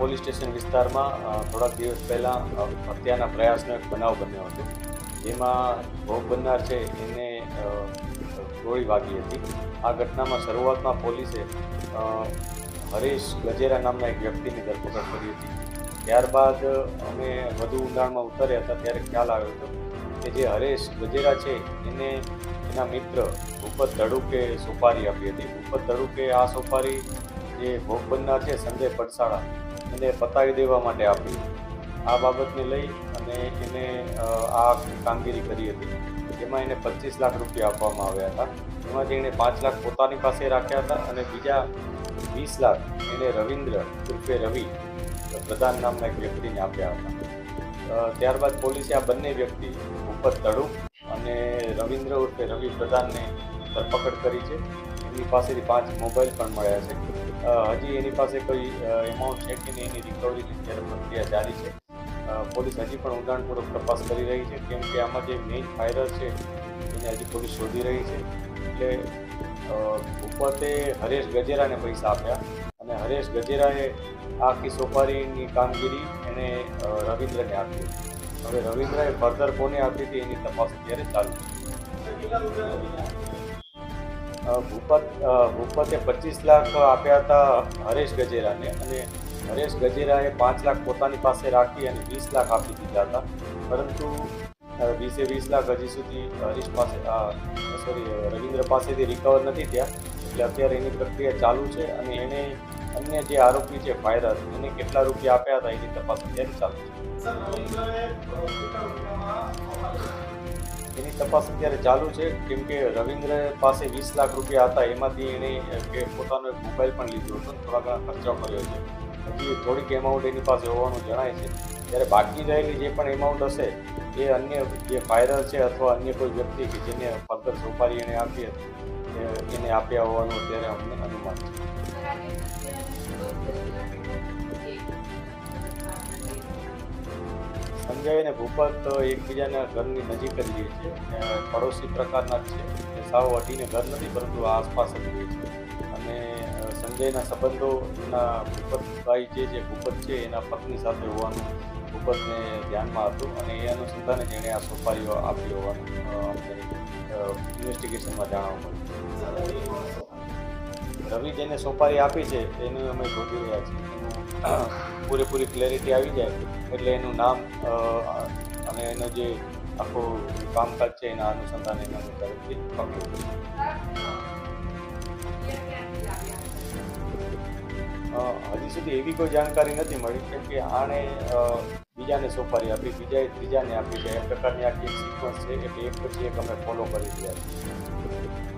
Police station વિસ્તારમાં થોડાક દિવસ પહેલાં હત્યાના પ્રયાસનો એક બનાવ બન્યો હતો. જેમાં ભોગ બનનાર છે, એને ગોળી વાગી હતી. આ ઘટનામાં શરૂઆતમાં પોલીસે હરેશ ગજેરા નામના એક વ્યક્તિની ધરપકડ કરી હતી. ત્યારબાદ અમે વધુ ઊંડાણમાં ઉતર્યા હતા, ત્યારે ખ્યાલ આવ્યો હતો કે જે હરેશ ગજેરા છે, એને એના મિત્ર ભૂપત ધડુકે સોપારી આપી હતી. ભૂપત ધડુકે આ સોપારી જે ભોગ બનનાર છે સંજય પડસાળા. એને પતાવી દેવા માટે આપી. આ બાબતને લઈ અને એને આ કામગીરી કરી હતી. જેમાં એને પચીસ લાખ રૂપિયા આપવામાં આવ્યા હતા. એમાંથી એણે પાંચ લાખ પોતાની પાસે રાખ્યા હતા અને બીજા વીસ લાખ એને રવિન્દ્ર ઉર્ફે રવિ પ્રધાન નામના એક વ્યક્તિને આપ્યા હતા. ત્યારબાદ પોલીસે આ બંને વ્યક્તિ ઉપર તડુક અને રવિન્દ્ર ઉર્ફે રવિ પ્રધાનને ધરપકડ કરી છે. એમની પાસેથી પાંચ મોબાઈલ પણ મળ્યા છે. હજી એની પાસે કોઈ એમાઉન્ટ છે કે નહીં એની રિકવરીની અત્યારે પ્રક્રિયા જારી છે. પોલીસ હજી પણ ઊંડાણપૂર્વક તપાસ કરી રહી છે. કેમ કે આમાં જે મેઇન ફાયરર છે, એને હજી પોલીસ શોધી રહી છે. એટલે ભૂપતે હરેશ ગજેરાને પૈસા આપ્યા અને હરેશ ગજેરાએ આખી સોપારીની કામગીરી એને રવિન્દ્રને આપી. હવે રવિન્દ્રએ ફર્ધર કોને આપી હતી એની તપાસ અત્યારે ચાલુ છે. ભૂપત ભૂપતે પચીસ લાખ આપ્યા હતા હરેશ ગજેરાને અને હરેશ ગજેરાએ પાંચ લાખ પોતાની પાસે રાખી અને વીસ લાખ આપી દીધા હતા. પરંતુ વીસે વીસ લાખ હજી સુધી હરીશ પાસે સોરી રવિન્દ્ર પાસેથી રિકવર નથી થયા. એટલે અત્યારે એની પ્રક્રિયા ચાલુ છે અને એને અન્ય જે આરોપી છે, ફાયદા, એને કેટલા રૂપિયા આપ્યા હતા એની તપાસ અત્યારે ચાલુ છે. એની તપાસ અત્યારે ચાલુ છે. કેમ કે રવિન્દ્ર પાસે વીસ લાખ રૂપિયા હતા, એમાંથી એણે પોતાનો એક મોબાઈલ પણ લીધો હતો. થોડા ઘણા ખર્ચો કર્યો છે. હજી થોડીક એમાઉન્ટ એની પાસે હોવાનું જણાય છે. ત્યારે બાકી રહેલી જે પણ એમાઉન્ટ હશે, એ અન્ય જે ફાયરર છે અથવા અન્ય કોઈ વ્યક્તિ કે જેને ફર્ધર સોપારી એણે આપી હતી એને આપ્યા હોવાનું અત્યારે અમને અનુમાન છે. અને ભૂપત એકબીજાના ઘરની નજીક જ રહે છે. અને પડોશી પ્રકારના જ છે. સાવ અડીને ઘર નથી, પરંતુ આસપાસ જ રહે છે. અને સંજયના સંબંધો, એના ભૂપતભાઈ જે છે ભૂપત છે, એના પત્ની સાથે હોવાનું ભૂપતને ધ્યાનમાં હતું અને એ અનુસંધાને જેણે આ સોપારીઓ આપી હોવાનું ઇન્વેસ્ટિગેશનમાં જાણવા મળ્યું. રવિ જેને સોપારી આપી છે એને અમે શોધી રહ્યા છીએ. પૂરેપૂરી ક્લેરિટી આવી જાય, એટલે એનું નામ અને એનો જે આખું કામકાજ છે એના અનુસંધાને એના તરફથી હજી સુધી એવી કોઈ જાણકારી નથી મળી કેમ કે આણે બીજાને સોંપારી આપી, બીજાએ ત્રીજાને આપી છે એ પ્રકારની આખી સિક્વન્સ છે, એટલે એક પછી એક અમે ફોલો કરી રહ્યા છીએ.